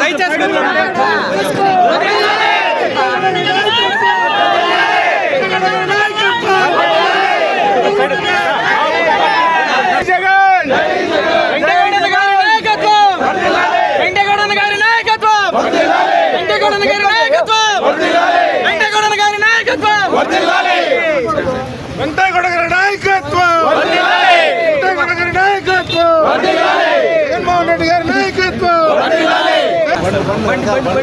దయచేసి వెంకటగౌడన గారి నాయకత్వం. వెంకటగౌడన గారి నాయకత్వం. బండి బండి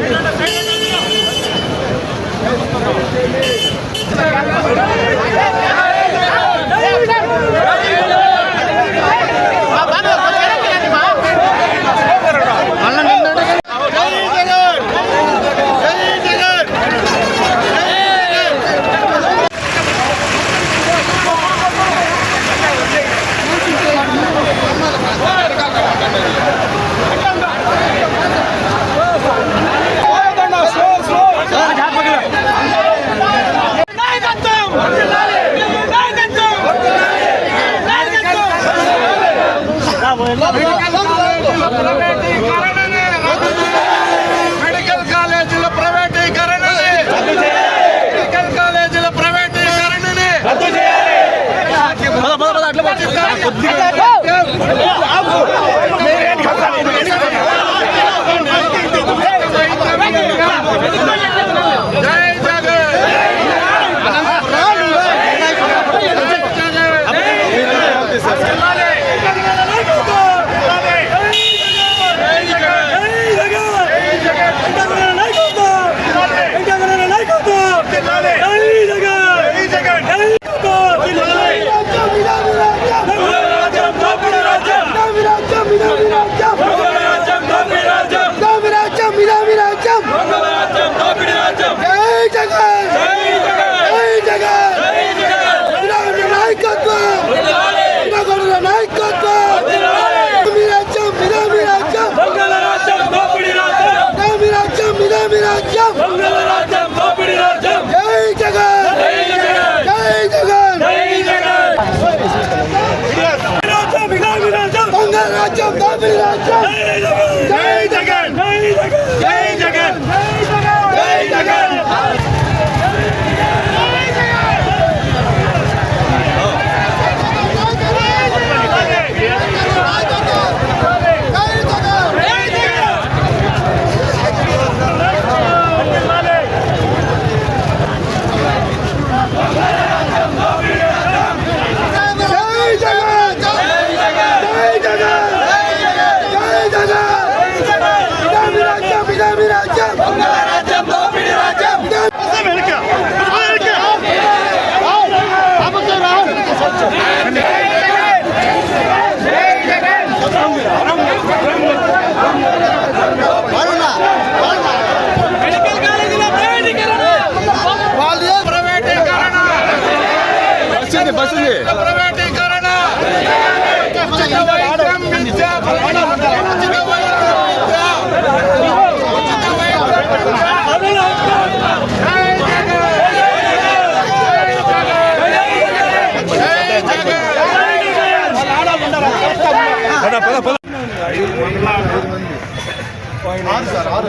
వస్తుంది. ఆరు సార్ ఆరు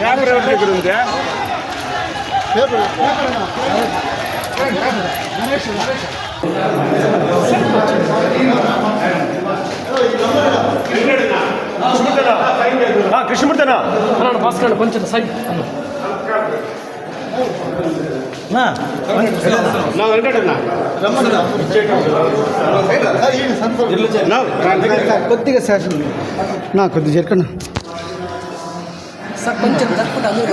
Paper எப்படி கொடுங்க కృష్ణమూర్తేనా భాస్కర్ కొంచెం సైడ్ కొద్దిగా శాసన కొద్దిగా జరకండి సార్ కొంచెం జరుపుకుంటే అందరూ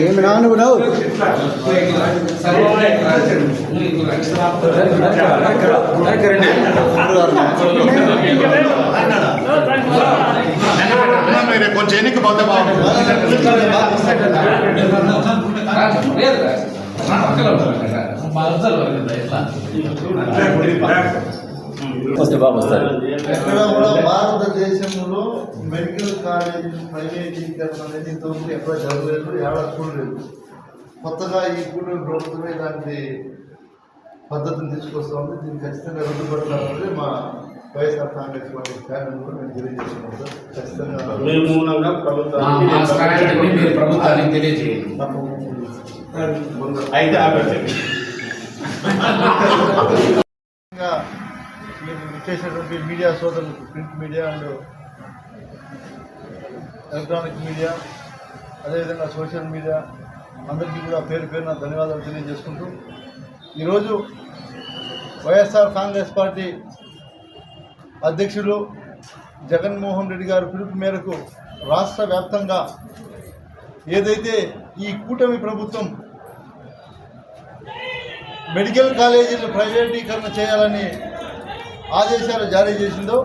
ఏమి నాను నువ్వు కొంచెం ఎన్నిక పోతే ఎక్కడ కూడా భారతదేశంలో మెడికల్ కాలేజ్ ప్రైవేటీకరణ అనేది ఇంతవరకు ఎక్కడ జరగలేదు ఏడా చూడలేదు. కొత్తగా ఈ కూటమి ప్రభుత్వమే ఇలాంటి పద్ధతిని తీసుకొస్తా ఉంది దీన్ని ఖచ్చితంగా రద్దుపడాలన్నది మా వైఎస్ఆర్ కాంగ్రెస్ పార్టీ ప్యానల్ కూడా మేము తెలియజేస్తున్నాం సార్. ఖచ్చితంగా మూలంగా మా స్థానాన్ని మీరు ప్రభుత్వానికి తెలియజేయండి. అయితే చేసినటువంటి మీడియా సోదరులకు print media and electronic media అదేవిధంగా సోషల్ మీడియా అందరికీ కూడా పేరు పేరున ధన్యవాదాలు తెలియజేసుకుంటూ ఈరోజు వైఎస్ఆర్ కాంగ్రెస్ పార్టీ అధ్యక్షులు జగన్మోహన్ రెడ్డి గారి పిలుపు మేరకు రాష్ట్ర వ్యాప్తంగా ఏదైతే ఈ కూటమి ప్రభుత్వం మెడికల్ కాలేజీలు ప్రైవేటీకరణ చేయాలని ఆదేశాలు జారీ చేసిందో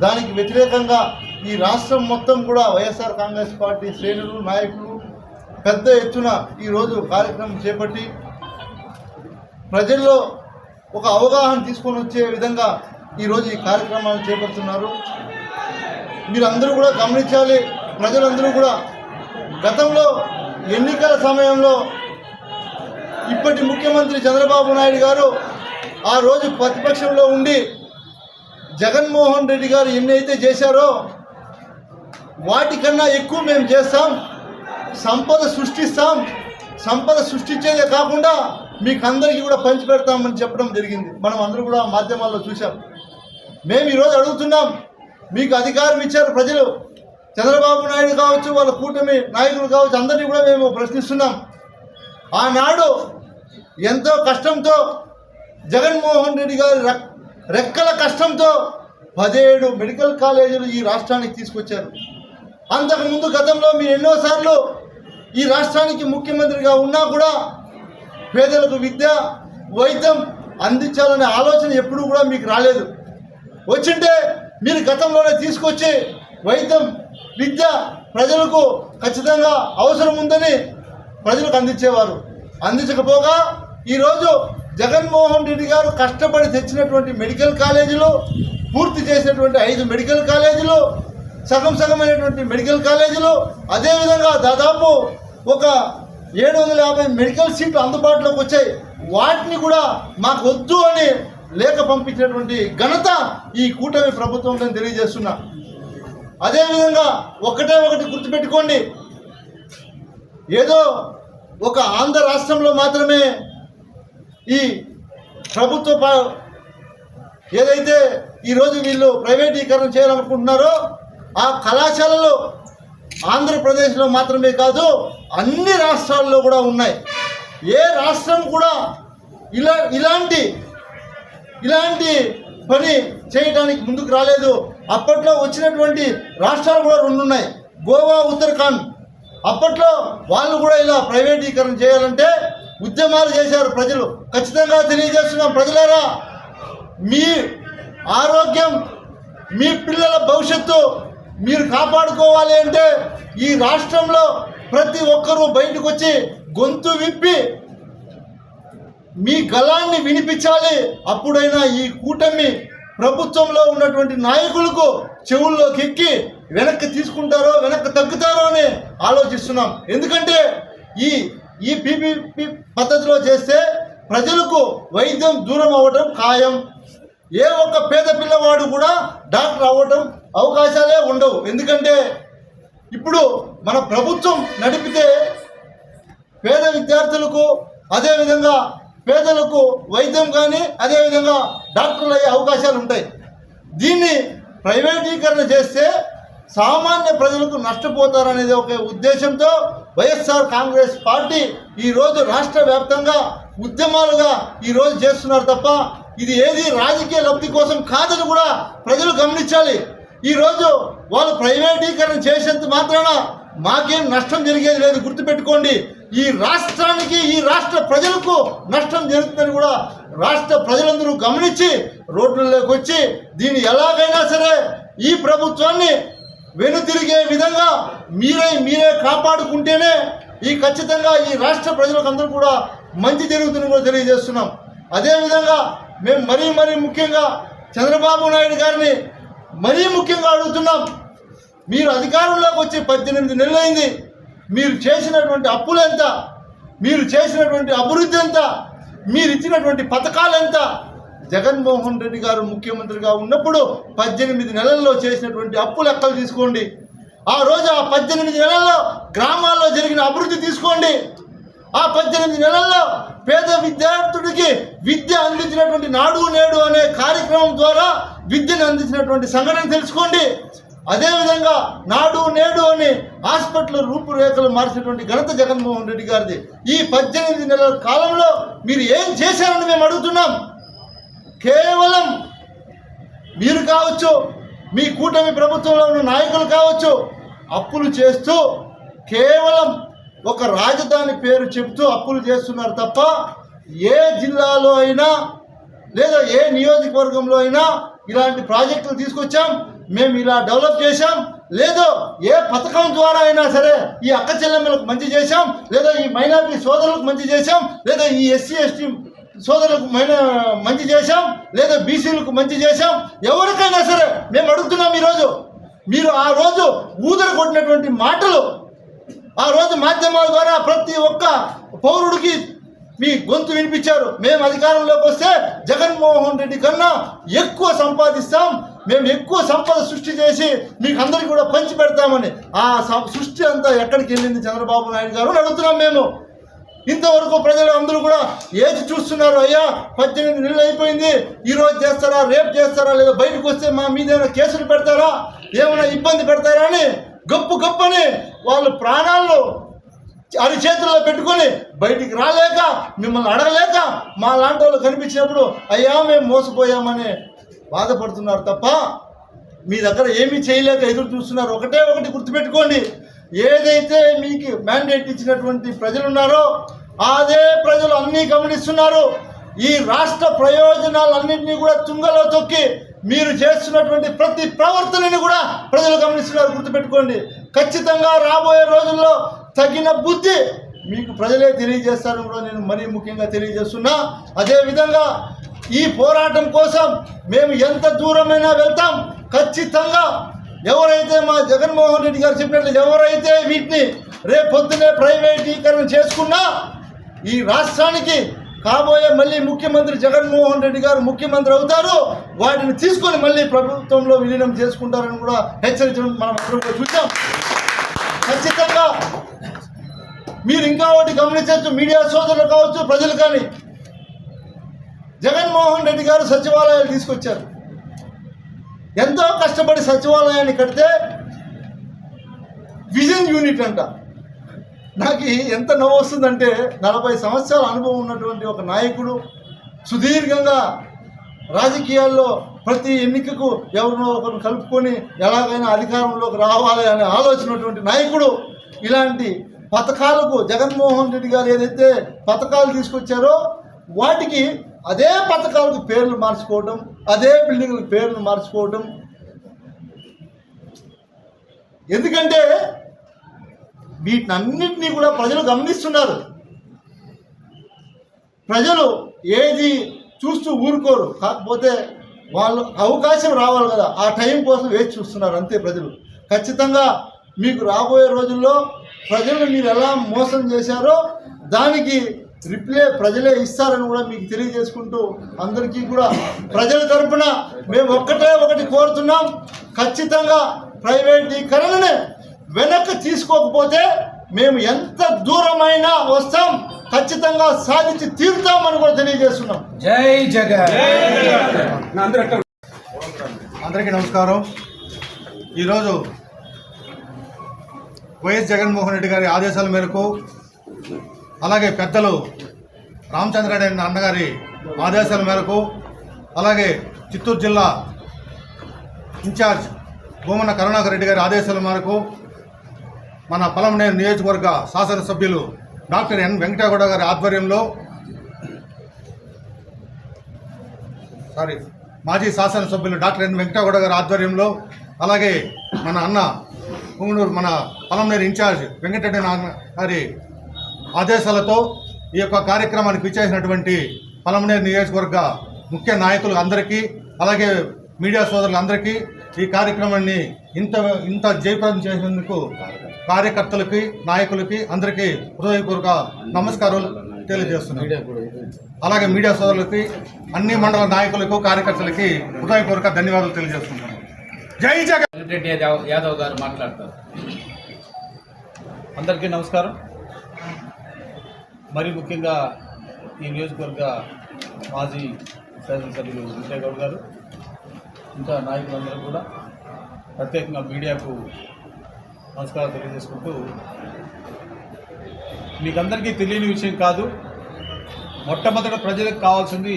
దానికి వ్యతిరేకంగా ఈ రాష్ట్రం మొత్తం కూడా వైఎస్ఆర్ కాంగ్రెస్ పార్టీ శ్రేణులు నాయకులు పెద్ద ఎత్తున ఈరోజు కార్యక్రమం చేపట్టి ప్రజల్లో ఒక అవగాహన తీసుకొని వచ్చే విధంగా ఈరోజు ఈ కార్యక్రమాలు చేపడుతున్నారు. మీరు అందరూ కూడా గమనించాలి ప్రజలందరూ కూడా గతంలో ఎన్నికల సమయంలో ఇప్పటి ముఖ్యమంత్రి చంద్రబాబు నాయుడు గారు ఆ రోజు ప్రతిపక్షంలో ఉండి జగన్మోహన్ రెడ్డి గారు ఎన్నైతే చేశారో వాటికన్నా ఎక్కువ మేము చేస్తాం. సంపద సృష్టిస్తాం. సంపద సృష్టించేదే కాకుండా మీకు అందరికీ కూడా పంచిపెడతామని చెప్పడం జరిగింది. మనం అందరూ కూడా మాధ్యమాల్లో చూసాం మేము ఈరోజు అడుగుతున్నాం మీకు అధికారం ఇచ్చారు ప్రజలు. చంద్రబాబు నాయుడు కావచ్చు వాళ్ళ కూటమి నాయకులు కావచ్చు అందరినీ కూడా మేము ప్రశ్నిస్తున్నాం. ఆనాడు ఎంతో కష్టంతో జగన్మోహన్ రెడ్డి గారు రెక్- రెక్కల కష్టంతో పదిహేడు మెడికల్ కాలేజీలు ఈ రాష్ట్రానికి తీసుకొచ్చారు. అంతకుముందు గతంలో మీరు ఎన్నోసార్లు ఈ రాష్ట్రానికి ముఖ్యమంత్రిగా ఉన్నా కూడా పేదలకు విద్య వైద్యం అందించాలనే ఆలోచన ఎప్పుడూ కూడా మీకు రాలేదు. వచ్చింటే మీరు గతంలోనే తీసుకొచ్చి వైద్యం విద్య ప్రజలకు ఖచ్చితంగా అవసరం ఉందని ప్రజలకు అందించేవారు. అందించకపోగా ఈరోజు జగన్మోహన్ రెడ్డి గారు కష్టపడి తెచ్చినటువంటి మెడికల్ కాలేజీలో పూర్తి చేసినటువంటి ఐదు మెడికల్ కాలేజీలు సగం సగమైనటువంటి మెడికల్ కాలేజీలో అదేవిధంగా దాదాపు ఒక ఏడు వందల యాభై మెడికల్ సీట్లు అందుబాటులోకి వచ్చాయి. వాటిని కూడా మాకు వద్దు అని లేఖ పంపించినటువంటి ఘనత ఈ కూటమి ప్రభుత్వం తెలియజేస్తున్నా. అదేవిధంగా ఒకటే ఒకటి గుర్తుపెట్టుకోండి. ఏదో ఒక ఆంధ్ర రాష్ట్రంలో మాత్రమే ఈ ప్రభుత్వ ప- ఏదైతే ఈరోజు వీళ్ళు ప్రైవేటీకరణ చేయాలనుకుంటున్నారో ఆ కళాశాలలు ఆంధ్రప్రదేశ్లో మాత్రమే కాదు అన్ని రాష్ట్రాల్లో కూడా ఉన్నాయి. ఏ రాష్ట్రం కూడా ఇలా ఇలాంటి ఇలాంటి పని చేయడానికి ముందుకు రాలేదు. అప్పట్లో వచ్చినటువంటి రాష్ట్రాలు కూడా రెండు ఉన్నాయి గోవా ఉత్తరాఖండ్. అప్పట్లో వాళ్ళు కూడా ఇలా ప్రైవేటీకరణ చేయాలంటే ఉద్యమాలు చేశారు ప్రజలు. ఖచ్చితంగా తెలియజేస్తున్నాం ప్రజలారా. మీ ఆరోగ్యం మీ పిల్లల భవిష్యత్తు మీరు కాపాడుకోవాలి అంటే ఈ రాష్ట్రంలో ప్రతి ఒక్కరూ బయటకు వచ్చి గొంతు విప్పి మీ గలాన్ని వినిపించాలి. అప్పుడైనా ఈ కూటమి ప్రభుత్వంలో ఉన్నటువంటి నాయకులకు చెవుల్లోకి ఎక్కి వెనక్కి తీసుకుంటారో వెనక్కి తగ్గుతారో అని ఆలోచిస్తున్నాం. ఎందుకంటే ఈ ఈ పీపీపీ పద్ధతిలో చేస్తే ప్రజలకు వైద్యం దూరం అవ్వడం ఖాయం. ఏ ఒక్క పేద పిల్లవాడు కూడా డాక్టర్ అవ్వడం అవకాశాలే ఉండవు. ఎందుకంటే ఇప్పుడు మన ప్రభుత్వం నడిపితే పేద విద్యార్థులకు అదేవిధంగా పేదలకు వైద్యం కానీ అదేవిధంగా డాక్టర్లు అయ్యే అవకాశాలు ఉంటాయి. దీన్ని ప్రైవేటీకరణ చేస్తే సామాన్య ప్రజలకు నష్టపోతారనేది ఒక ఉద్దేశంతో వైఎస్ఆర్ కాంగ్రెస్ పార్టీ ఈరోజు రాష్ట్ర వ్యాప్తంగా ఉద్యమాలుగా ఈరోజు చేస్తున్నారు తప్ప ఇది ఏది రాజకీయ లబ్ధి కోసం కాదని కూడా ప్రజలు గమనించాలి. ఈరోజు వాళ్ళు ప్రైవేటీకరణ చేసేంత మాత్రాన మాకేం నష్టం జరిగేది లేదు. గుర్తుపెట్టుకోండి ఈ రాష్ట్రానికి ఈ రాష్ట్ర ప్రజలకు నష్టం జరుగుతుందని కూడా రాష్ట్ర ప్రజలందరూ గమనించి రోడ్లలోకి వచ్చి దీన్ని ఎలాగైనా సరే ఈ ప్రభుత్వాన్ని వెనుతిరిగే విధంగా మీరే మీరే కాపాడుకుంటేనే ఈ ఖచ్చితంగా ఈ రాష్ట్ర ప్రజలకు అందరూ కూడా మంచి జరుగుతుందని కూడా తెలియజేస్తున్నాం. అదేవిధంగా మేము మరీ మరీ ముఖ్యంగా చంద్రబాబు నాయుడు గారిని మరీ ముఖ్యంగా అడుగుతున్నాం. మీరు అధికారంలోకి వచ్చి పద్దెనిమిది నెలలైంది. మీరు చేసినటువంటి అప్పులు ఎంత? మీరు చేసినటువంటి అభివృద్ధి ఎంత? మీరు ఇచ్చినటువంటి పథకాలు ఎంత? జగన్మోహన్ రెడ్డి గారు ముఖ్యమంత్రిగా ఉన్నప్పుడు పద్దెనిమిది నెలల్లో చేసినటువంటి అప్పు లెక్కలు తీసుకోండి. ఆ రోజు ఆ పద్దెనిమిది నెలల్లో గ్రామాల్లో జరిగిన అభివృద్ధి తీసుకోండి. ఆ పద్దెనిమిది నెలల్లో పేద విద్యార్థుడికి విద్య అందించినటువంటి నాడు నేడు అనే కార్యక్రమం ద్వారా విద్యను అందించినటువంటి సంఘటన తెలుసుకోండి. అదేవిధంగా నాడు నేడు అని హాస్పిటల్ రూపురేఖలు మార్చినటువంటి ఘనత జగన్మోహన్ రెడ్డి గారిది. ఈ పద్దెనిమిది నెలల కాలంలో మీరు ఏం చేశారని మేము అడుగుతున్నాం. కేవలం మీరు కావచ్చు మీ కూటమి ప్రభుత్వంలో ఉన్న నాయకులు కావచ్చు. అప్పులు చేస్తూ కేవలం ఒక రాజధాని పేరు చెప్తూ అప్పులు చేస్తున్నారు తప్ప ఏ జిల్లాలో అయినా లేదా ఏ నియోజకవర్గంలో అయినా ఇలాంటి ప్రాజెక్టులు తీసుకొచ్చాం. మేము ఇలా డెవలప్ చేశాం. లేదో ఏ పథకం ద్వారా అయినా సరే ఈ అక్క చెల్లెమ్మలకు మంచి చేశాం. లేదా ఈ మైనారిటీ సోదరులకు మంచి చేశాం. లేదా ఈ ఎస్సీ ఎస్టీ సోదరులకు మైన మంచి చేశాం లేదా బీసీలకు మంచి చేశాం ఎవరికైనా సరే మేము అడుగుతున్నాం ఈరోజు. మీరు ఆ రోజు ఊదర కొట్టినటువంటి మాటలు ఆ రోజు మాధ్యమాల ద్వారా ప్రతి ఒక్క పౌరుడికి మీ గొంతు వినిపించారు. మేము అధికారంలోకి వస్తే జగన్మోహన్ రెడ్డి కన్నా ఎక్కువ సంపాదిస్తాం మేము ఎక్కువ సంపద సృష్టి చేసి మీకు అందరికీ కూడా పంచి పెడతామని ఆ సృష్టి అంతా ఎక్కడికి వెళ్ళింది చంద్రబాబు నాయుడు గారు అడుగుతున్నాం మేము. ఇంతవరకు ప్రజలు అందరూ కూడా ఏది చూస్తున్నారు? అయ్యా పద్దెనిమిది నెలలు అయిపోయింది. ఈరోజు చేస్తారా? రేపు చేస్తారా? లేదా బయటకు వస్తే మా మీద ఏమైనా కేసులు పెడతారా? ఏమైనా ఇబ్బంది పెడతారా అని గప్పు గప్పని వాళ్ళు ప్రాణాలు అరిచేతుల్లో పెట్టుకొని బయటికి రాలేక మిమ్మల్ని అడగలేక మా లాంటి వాళ్ళు కనిపించినప్పుడు అయ్యా మేము మోసపోయామని బాధపడుతున్నారు తప్ప మీ దగ్గర ఏమీ చేయలేక ఎదురు చూస్తున్నారు. ఒకటే ఒకటి గుర్తుపెట్టుకోండి. ఏదైతే మీకు మ్యాండేట్ ఇచ్చినటువంటి ప్రజలు ఉన్నారో అదే ప్రజలు అన్నీ గమనిస్తున్నారు. ఈ రాష్ట్ర ప్రయోజనాలన్నింటినీ కూడా తుంగలో తొక్కి మీరు చేస్తున్నటువంటి ప్రతి ప్రవర్తనని కూడా ప్రజలు గమనిస్తున్నారు. గుర్తుపెట్టుకోండి. ఖచ్చితంగా రాబోయే రోజుల్లో తగిన బుద్ధి మీకు ప్రజలే తెలియజేస్తారని కూడా నేను మరీ ముఖ్యంగా తెలియజేస్తున్నా. అదేవిధంగా ఈ పోరాటం కోసం మేము ఎంత దూరమైనా వెళ్తాం. ఖచ్చితంగా ఎవరైతే మా జగన్మోహన్ రెడ్డి గారు చెప్పినట్లు ఎవరైతే వీటిని రేపొద్దునే ప్రైవేటీకరణ చేసుకున్నా ఈ రాష్ట్రానికి కాబోయే మళ్ళీ ముఖ్యమంత్రి జగన్మోహన్ రెడ్డి గారు ముఖ్యమంత్రి అవుతారు. వాటిని తీసుకొని మళ్ళీ ప్రభుత్వంలో విలీనం చేసుకుంటారని కూడా హెచ్చరించడం మనం అందరూ చూసాం ఖచ్చితంగా మీరు ఇంకా ఒకటి గమనించవచ్చు మీడియా సోదరులు కావచ్చు ప్రజలు కానీ. జగన్మోహన్ రెడ్డి గారు సచివాలయాలు తీసుకొచ్చారు. ఎంతో కష్టపడి సచివాలయాన్ని కడితే విజన్ యూనిట్ అంట. నాకు ఎంత నవ్వు వస్తుందంటే నలభై సంవత్సరాల అనుభవం ఉన్నటువంటి ఒక నాయకుడు సుదీర్ఘంగా రాజకీయాల్లో ప్రతి ఎన్నికకు ఎవరినో ఒకరిని కలుపుకొని ఎలాగైనా అధికారంలోకి రావాలి అనే ఆలోచన ఉన్నటువంటి నాయకుడు ఇలాంటి పథకాలకు జగన్మోహన్ రెడ్డి గారు ఏదైతే పథకాలు తీసుకొచ్చారో వాటికి అదే పథకాలకు పేర్లు మార్చుకోవడం అదే బిల్డింగ్లకు పేర్లు మార్చుకోవడం. ఎందుకంటే వీటినన్నింటినీ కూడా ప్రజలు గమనిస్తున్నారు. ప్రజలు ఏది చూస్తూ ఊరుకోరు. కాకపోతే వాళ్ళు అవకాశం రావాలి కదా. ఆ టైం కోసం వేచి చూస్తున్నారు అంతే ప్రజలు. ఖచ్చితంగా మీకు రాబోయే రోజుల్లో ప్రజలను మీరు ఎలా మోసం చేశారో దానికి రిప్లై ప్రజలే ఇస్తారని కూడా మీకు తెలియజేసుకుంటూ అందరికీ కూడా ప్రజల తరపున మేము ఒక్కటే ఒకటి కోరుతున్నాం. ఖచ్చితంగా ప్రైవేటీకరణనే వెనక్కి తీసుకోకపోతే మేము ఎంత దూరమైనా వస్తాం ఖచ్చితంగా సాధించి తీరుతామని కూడా తెలియజేస్తున్నాం. జై జగన్. అందరికీ నమస్కారం. ఈరోజు వైఎస్ జగన్మోహన్ రెడ్డి గారి ఆదేశాల మేరకు అలాగే పెద్దలు రామచంద్రారెడ్డి అన్న అన్నగారి ఆదేశాల మేరకు అలాగే చిత్తూరు జిల్లా ఇన్ఛార్జ్ భూమన్న కరుణాకర్ రెడ్డి గారి ఆదేశాల మేరకు మన పలమనేరు నియోజకవర్గ శాసనసభ్యులు డాక్టర్ ఎన్ వెంకటగౌడ గారి ఆధ్వర్యంలో సారీ మాజీ శాసనసభ్యులు డాక్టర్ ఎన్ వెంకటగౌడ గారి ఆధ్వర్యంలో అలాగే మన అన్న పుంగనూరు మన పలమనేరు ఇన్ఛార్జ్ వెంకటరెడ్డి నాన్న గారి ఆదేశాలతో ఈ యొక్క కార్యక్రమానికి విచ్చేసినటువంటి పలమనేరు నియోజకవర్గ ముఖ్య నాయకులు అందరికీ అలాగే మీడియా సోదరులందరికీ ఈ కార్యక్రమాన్ని ఇంత ఇంత జయప్రదం చేసినందుకు కార్యకర్తలకి నాయకులకి అందరికీ హృదయపూర్వక నమస్కారాలు తెలియజేస్తున్నాను. అలాగే మీడియా సోదరులకి అన్ని మండల నాయకులకు కార్యకర్తలకి హృదయపూర్వక ధన్యవాదాలు తెలియజేస్తున్నాను. జై జగన్! యాదవ్ గారు మాట్లాడతారు. అందరికీ నమస్కారం. మరి ముఖ్యంగా ఈ నియోజకవర్గ మాజీ శాసనసభ్యులు విజయ్ గౌడ్ గారు ఇంకా నాయకులందరూ కూడా ప్రత్యేకంగా మీడియాకు నమస్కారం తెలియజేసుకుంటూ మీకందరికీ తెలియని విషయం కాదు మొట్టమొదట ప్రజలకు కావాల్సింది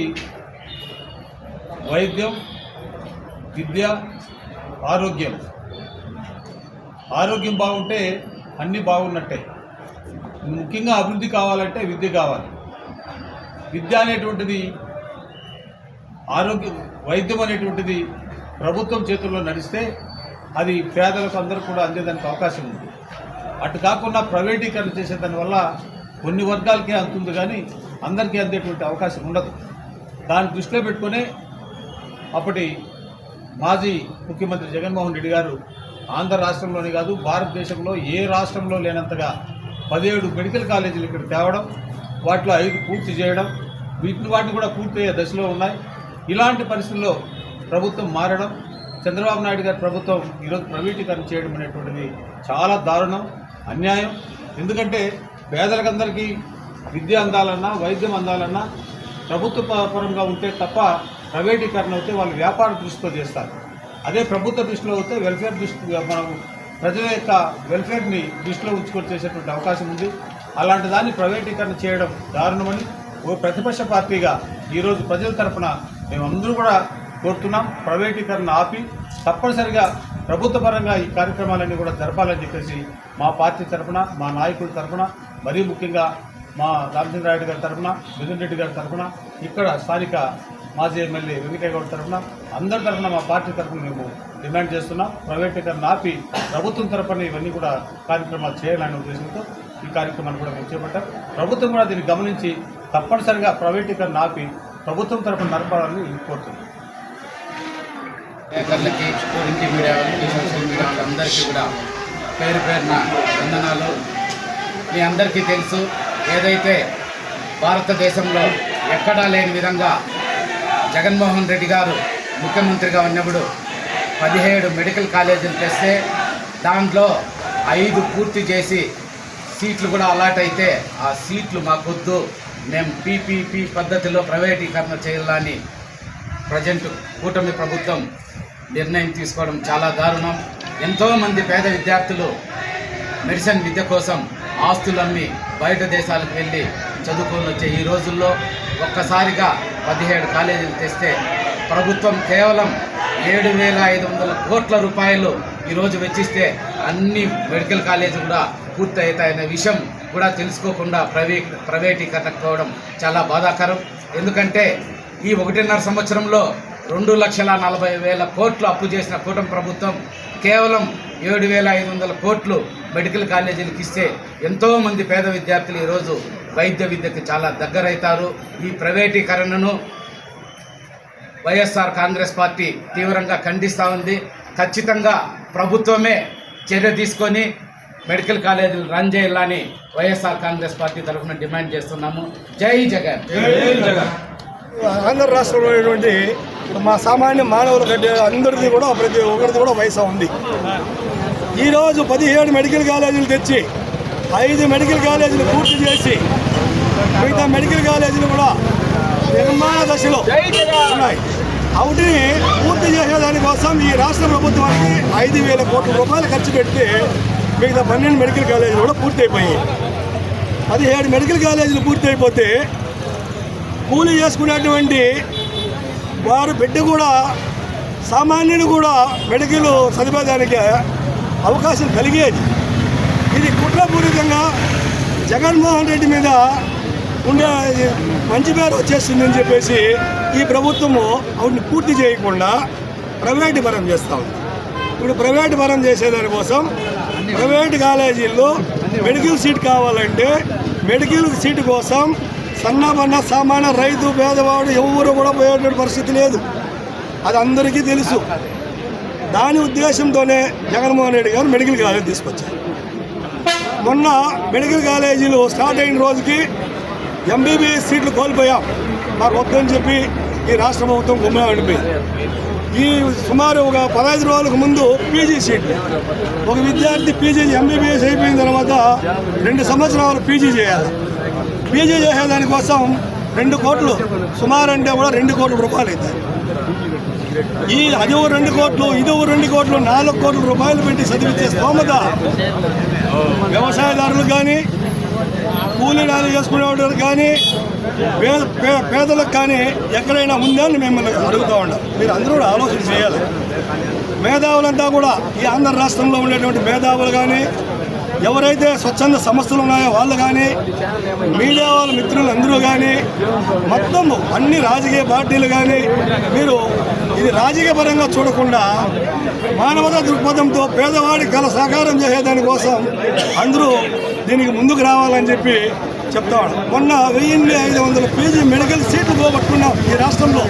వైద్యం విద్య ఆరోగ్యం. ఆరోగ్యం బాగుంటే అన్నీ బాగున్నట్టే. ముఖ్యంగా అభివృద్ధి కావాలంటే విద్య కావాలి. విద్య అనేటువంటిది ఆరోగ్యం వైద్యం అనేటువంటిది ప్రభుత్వం చేతుల్లో నడిస్తే అది పేదలకు అందరూ కూడా అందేదానికి అవకాశం ఉంది. అటు కాకుండా ప్రైవేటీకరణ చేసే దానివల్ల కొన్ని వర్గాలకే అందుతుంది కానీ అందరికీ అందేటువంటి అవకాశం ఉండదు. దాన్ని దృష్టిలో పెట్టుకునే అప్పటి మాజీ ముఖ్యమంత్రి జగన్మోహన్ రెడ్డి గారు ఆంధ్ర రాష్ట్రంలోనే కాదు భారతదేశంలో ఏ రాష్ట్రంలో లేనంతగా పదిహేడు మెడికల్ కాలేజీలు ఇక్కడ తేవడం వాటిలో ఐదు పూర్తి చేయడం వీటిని వాటిని కూడా పూర్తయ్యే దశలో ఉన్నాయి. ఇలాంటి పరిస్థితుల్లో ప్రభుత్వం మారడం చంద్రబాబు నాయుడు గారి ప్రభుత్వం ఈరోజు ప్రైవేటీకరణ చేయడం అనేటువంటిది చాలా దారుణం అన్యాయం. ఎందుకంటే పేదలకందరికీ విద్య అందాలన్నా వైద్యం అందాలన్నా ప్రభుత్వ పరంగా ఉంటే తప్ప ప్రైవేటీకరణ అయితే వాళ్ళు వ్యాపార దృష్టితో చేస్తారు. అదే ప్రభుత్వ దృష్టిలో అయితే వెల్ఫేర్ దృష్టి మనం ప్రజల యొక్క వెల్ఫేర్ని దృష్టిలో ఉంచుకొని చేసేటువంటి అవకాశం ఉంది. అలాంటి దాన్ని ప్రైవేటీకరణ చేయడం దారుణమని ఓ ప్రతిపక్ష పార్టీగా ఈరోజు ప్రజల తరఫున మేమందరూ కూడా కోరుతున్నాం. ప్రైవేటీకరణ ఆపి తప్పనిసరిగా ప్రభుత్వ పరంగా ఈ కార్యక్రమాలన్నీ కూడా జరపాలని చెప్పేసి మా పార్టీ తరఫున మా నాయకుల తరఫున మరీ ముఖ్యంగా మా రామచంద్రారెడ్డి గారి తరపున మిథున్ రెడ్డి గారి తరఫున ఇక్కడ స్థానిక మాజీ ఎమ్మెల్యే వెంకటయ్య గౌడ్ తరపున అందరి తరపున మా పార్టీ తరపున మేము డిమాండ్ చేస్తున్నాం. ప్రైవేటీకరణ ఆపి ప్రభుత్వం తరపున ఇవన్నీ కూడా కార్యక్రమాలు చేయాలనే ఉద్దేశంతో ఈ కార్యక్రమాన్ని కూడా మేము చేపట్టాం. ప్రభుత్వం కూడా దీన్ని గమనించి తప్పనిసరిగా ప్రైవేటీకరణ ఆపి ప్రభుత్వం తరపున నడపాలని కోరుతున్నాం. విలేకరులకి ఇంటి మీడియా వాళ్ళకి సోషల్ మీడియా వాళ్ళందరికీ కూడా పేరు పేరున వందనాలు. మీ అందరికీ తెలుసు ఏదైతే భారతదేశంలో ఎక్కడా లేని విధంగా జగన్మోహన్ రెడ్డి గారు ముఖ్యమంత్రిగా ఉన్నప్పుడు పదిహేడు మెడికల్ కాలేజీలు తెస్తే దాంట్లో ఐదు పూర్తి చేసి సీట్లు కూడా అలాట్ అయితే ఆ సీట్లు మాకొద్దు. మేము పీపీపీ పద్ధతిలో ప్రైవేటీకరణ చేయాలని ప్రజెంట్ కూటమి ప్రభుత్వం నిర్ణయం తీసుకోవడం చాలా దారుణం. ఎంతోమంది పేద విద్యార్థులు మెడిసిన్ విద్య కోసం ఆస్తులమ్మి బయట దేశాలకు వెళ్ళి చదువుకొని వచ్చే ఈ రోజుల్లో ఒక్కసారిగా పదిహేడు కాలేజీలు తెస్తే ప్రభుత్వం కేవలం ఏడు వేల ఐదు వందల కోట్ల రూపాయలు ఈరోజు వెచ్చిస్తే అన్ని మెడికల్ కాలేజీ కూడా పూర్తి అవుతాయనే విషయం కూడా తెలుసుకోకుండా ప్రైవే ప్రైవేటీకరణ పోవడం చాలా బాధాకరం. ఎందుకంటే ఈ ఒకటిన్నర సంవత్సరంలో రెండు లక్షల నలభై వేల కోట్లు అప్పు చేసిన కూటమి ప్రభుత్వం కేవలం ఏడు వేల ఐదు వందల కోట్లు మెడికల్ కాలేజీలకు ఇస్తే ఎంతోమంది పేద విద్యార్థులు ఈరోజు వైద్య విద్యకు చాలా దగ్గరవుతారు ఈ ప్రైవేటీకరణను వైఎస్ఆర్ కాంగ్రెస్ పార్టీ తీవ్రంగా ఖండిస్తూ ఉంది. ఖచ్చితంగా ప్రభుత్వమే చర్య తీసుకొని మెడికల్ కాలేజీలు రన్ చేయాలని వైఎస్ఆర్ కాంగ్రెస్ పార్టీ తరఫున డిమాండ్ చేస్తున్నాము. జై జగన్. ఆంధ్ర రాష్ట్రంలో ఉన్నటువంటి మా సామాన్య మానవుల కంటే అందరిది కూడా ప్రతి ఒక్కరిది కూడా వయసు ఉంది. ఈరోజు పదిహేడు మెడికల్ కాలేజీలు తెచ్చి ఐదు మెడికల్ కాలేజీలు పూర్తి చేసి మిగతా మెడికల్ కాలేజీలు కూడా నిర్మాణ దశలో ఉన్నాయి. వాటిని పూర్తి చేసేదానికోసం ఈ రాష్ట్ర ప్రభుత్వానికి ఐదు వేల కోట్ల రూపాయలు ఖర్చు పెడితే మిగతా పన్నెండు మెడికల్ కాలేజీలు కూడా పూర్తి అయిపోయాయి పదిహేడు మెడికల్ కాలేజీలు పూర్తి అయిపోతే కూలీ చేసుకునేటువంటి వారు బిడ్డ కూడా సామాన్యుడు కూడా మెడికల్ చదివేదానికి అవకాశం కలిగేది. ఇది కుట్రపూరితంగా జగన్మోహన్ రెడ్డి మీద ఉండే మంచి పేరు వచ్చేస్తుందని చెప్పేసి ఈ ప్రభుత్వము వాటిని పూర్తి చేయకుండా ప్రైవేట్ పరం చేస్తూ ఉంది. ఇప్పుడు ప్రైవేట్ పరం చేసేదానికోసం ప్రైవేట్ కాలేజీల్లో మెడికల్ సీట్ కావాలంటే మెడికల్ సీటు కోసం సన్నబన్న సామాన్య రైతు పేదవాడు ఎవరు కూడా పోయేటువంటి పరిస్థితి లేదు. అది అందరికీ తెలుసు. దాని ఉద్దేశంతోనే జగన్మోహన్ రెడ్డి గారు మెడికల్ కాలేజ్ తీసుకొచ్చారు. మొన్న మెడికల్ కాలేజీలు స్టార్ట్ అయిన రోజుకి ఎంబీబీఎస్ సీట్లు కోల్పోయాం. మాకు వద్దని చెప్పి ఈ రాష్ట్ర ప్రభుత్వం గుమ్మగా ఉండిపోయింది ఈ సుమారు ఒక పదహైదు రోజులకు ముందు పీజీ సీట్లు. ఒక విద్యార్థి పీజీ ఎంబీబీఎస్ అయిపోయిన తర్వాత రెండు సంవత్సరాలు పీజీ చేయాలి. పీజీ చేసేదానికోసం రెండు కోట్లు సుమారు అంటే కూడా రెండు కోట్ల రూపాయలు అవుతాయి ఈ అది ఓ రెండు కోట్లు ఇది ఓ రెండు కోట్లు నాలుగు కోట్ల రూపాయలు పెట్టి చదివించే స్తోమత వ్యవసాయదారులకు కానీ కూలీనాలు చేసుకునే వాళ్ళకి కానీ పే- పేదలకు కానీ ఎక్కడైనా ఉందా అని మిమ్మల్ని అడుగుతూ ఉండాలి మీరు అందరూ కూడా ఆలోచన చేయాలి. మేధావులంతా కూడా ఈ ఆంధ్ర రాష్ట్రంలో ఉండేటువంటి మేధావులు కానీ ఎవరైతే స్వచ్ఛంద సంస్థలు ఉన్నాయో వాళ్ళు కానీ మీడియా వాళ్ళ మిత్రులు అందరూ కానీ మొత్తం అన్ని రాజకీయ పార్టీలు కానీ మీరు ఇది రాజకీయ పరంగా చూడకుండా మానవతా దృక్పథంతో పేదవాడి కళ సాకారం చేసేదానికోసం అందరూ దీనికి ముందుకు రావాలని చెప్పి చెప్తాడు. మొన్న వెయ్యిన్ని ఐదు వందల పీజీ మెడికల్ సీట్లు పోగొట్టుకున్నాం ఈ రాష్ట్రంలో.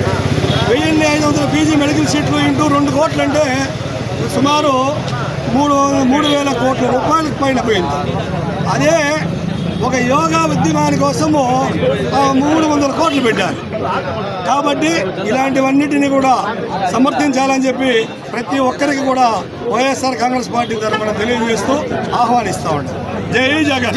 వెయ్యిన్ని ఐదు వందల పీజీ మెడికల్ సీట్లు ఇంటూ రెండు కోట్లు అంటే సుమారు మూడు మూడు వేల కోట్ల రూపాయలకు పైన పోయింది. అదే ఒక యోగా ఉద్యమాని కోసము మూడు వందల కోట్లు పెట్టారు. కాబట్టి ఇలాంటివన్నిటిని కూడా సమర్థించాలని చెప్పి ప్రతి ఒక్కరికి కూడా వైఎస్ఆర్ కాంగ్రెస్ పార్టీ తరఫున తెలియజేస్తూ ఆహ్వానిస్తా ఉంటాం జై జగన్.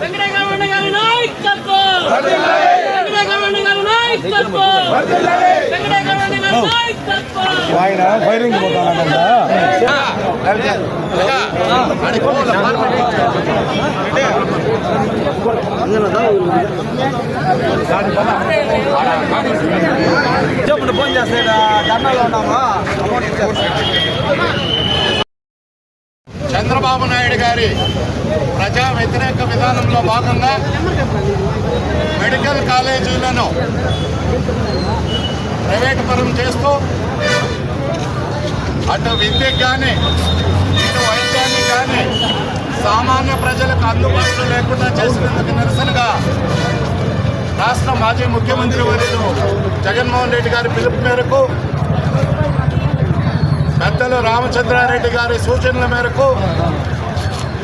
వెంకటేశ్వర గారి నాయకత్వం వెంకటేశ్వర గారి నాయకత్వం వెంకటేశ్వర గారి నాయకత్వం ఆయన ఫైరింగ్ చెప్పండి ఫోన్ చేస్తే ధర్నాలో ఉన్నామా చంద్రబాబు నాయుడు గారి ప్రజా వ్యతిరేక విధానంలో భాగంగా కాలేజీలను ప్రైవేట్ పరం చేస్తూ అటు విద్యకు కానీ ఇటు వైద్యానికి కానీ సామాన్య ప్రజలకు అందుబాటులో లేకుండా చేసినందుకు నిరసనగా రాష్ట్ర మాజీ ముఖ్యమంత్రి వర్యులు జగన్మోహన్ రెడ్డి గారి పిలుపు మేరకు పెద్దలు రామచంద్రారెడ్డి గారి సూచనల మేరకు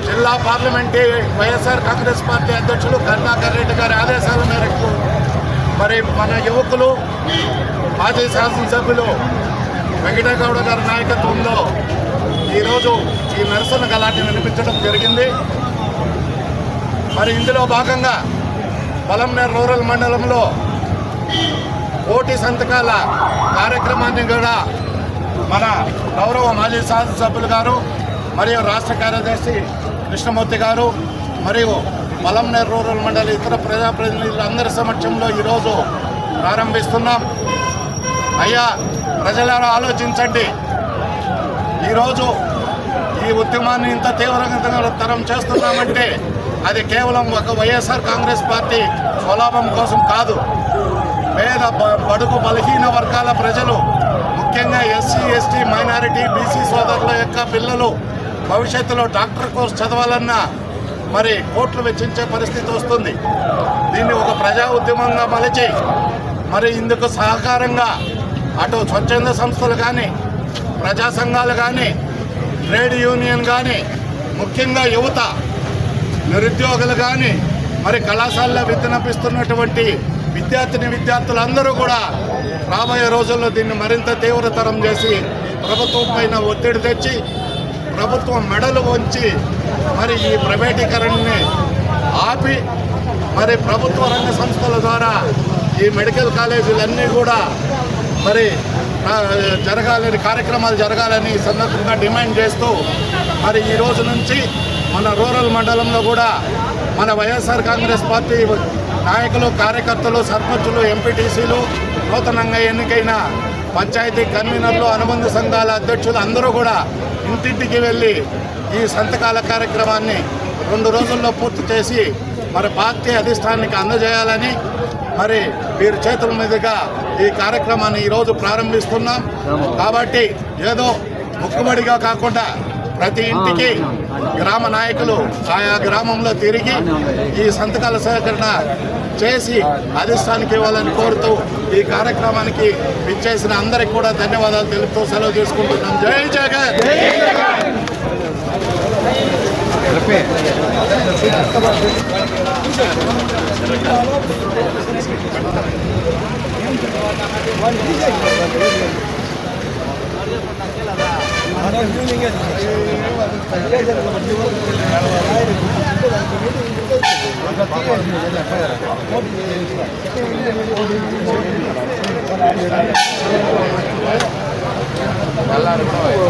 జిల్లా పార్లమెంటే వైఎస్ఆర్ కాంగ్రెస్ పార్టీ అధ్యక్షులు కరుణాకర్ రెడ్డి గారి ఆదేశాల మేరకు మరి మన యువకులు మాజీ శాసనసభ్యులు వెంకటగౌడ గారి నాయకత్వంలో ఈరోజు ఈ నిరసన గలాటి వినిపించడం జరిగింది. మరి ఇందులో భాగంగా పొలంనేర్ రూరల్ మండలంలో కోటి సంతకాల కార్యక్రమాన్ని కూడా మన గౌరవ మాజీ శాసనసభ్యులు గారు మరియు రాష్ట్ర కార్యదర్శి కృష్ణమూర్తి గారు మరియు పొలంనేరు రూరల్ మండలి ఇతర ప్రజాప్రతినిధులు అందరి సమక్షంలో ఈరోజు ప్రారంభిస్తున్నాం. అయ్యా ప్రజలారా ఆలోచించండి. ఈరోజు ఈ ఉద్యమాన్ని ఇంత తీవ్రతరం చేస్తున్నామంటే అది కేవలం ఒక వైఎస్ఆర్ కాంగ్రెస్ పార్టీ స్వలాభం కోసం కాదు. పేద బడుగు బలహీన వర్గాల ప్రజలు ముఖ్యంగా ఎస్సీ ఎస్టీ మైనారిటీ బీసీ సోదరుల యొక్క పిల్లలు భవిష్యత్తులో డాక్టర్ కోర్స్ చదవాలన్నా మరి కోట్లు వెచ్చించే పరిస్థితి వస్తుంది. దీన్ని ఒక ప్రజా ఉద్యమంగా మలచి మరి ఇందుకు సహకారంగా అటు స్వచ్ఛంద సంస్థలు కానీ ప్రజా సంఘాలు కానీ ట్రేడ్ యూనియన్ కానీ ముఖ్యంగా యువత నిరుద్యోగులు కానీ మరి కళాశాలలో విత్తనపిస్తున్నటువంటి విద్యార్థిని విద్యార్థులందరూ కూడా రాబోయే రోజుల్లో దీన్ని మరింత తీవ్రతరం చేసి ప్రభుత్వం పైన ఒత్తిడి తెచ్చి ప్రభుత్వం మెడలు వంచి మరి ఈ ప్రైవేటీకరణని ఆపి మరి ప్రభుత్వ రంగ సంస్థల ద్వారా ఈ మెడికల్ కాలేజీలన్నీ కూడా మరి జరగాలని కార్యక్రమాలు జరగాలని సందర్భంగా డిమాండ్ చేస్తూ మరి ఈ రోజు నుంచి మన రూరల్ మండలంలో కూడా మన వైఎస్ఆర్ కాంగ్రెస్ పార్టీ నాయకులు కార్యకర్తలు సర్పంచులు ఎంపీటీసీలు నూతనంగా ఎన్నికైన పంచాయతీ కన్వీనర్లు అనుబంధ సంఘాల అధ్యక్షులు అందరూ కూడా ఇంటింటికి వెళ్ళి ఈ సంతకాల కార్యక్రమాన్ని రెండు రోజుల్లో పూర్తి చేసి మరి పార్టీ అధిష్టానానికి అందజేయాలని మరి వీరి చేతుల మీదుగా ఈ కార్యక్రమాన్ని ఈరోజు ప్రారంభిస్తున్నాం. కాబట్టి ఏదో మొక్కుబడిగా కాకుండా ప్రతి ఇంటికి గ్రామ నాయకులు ఆయా గ్రామంలో తిరిగి ఈ సంతకాల సేకరణ చేసి అధిష్టానికి ఇవ్వాలని కోరుతూ ఈ కార్యక్రమానికి విచ్చేసిన అందరికి కూడా ధన్యవాదాలు తెలుపుతూ సెలవు తీసుకుంటున్నాం. జై జగన్! అందుకే நல்லா இருக்கும்.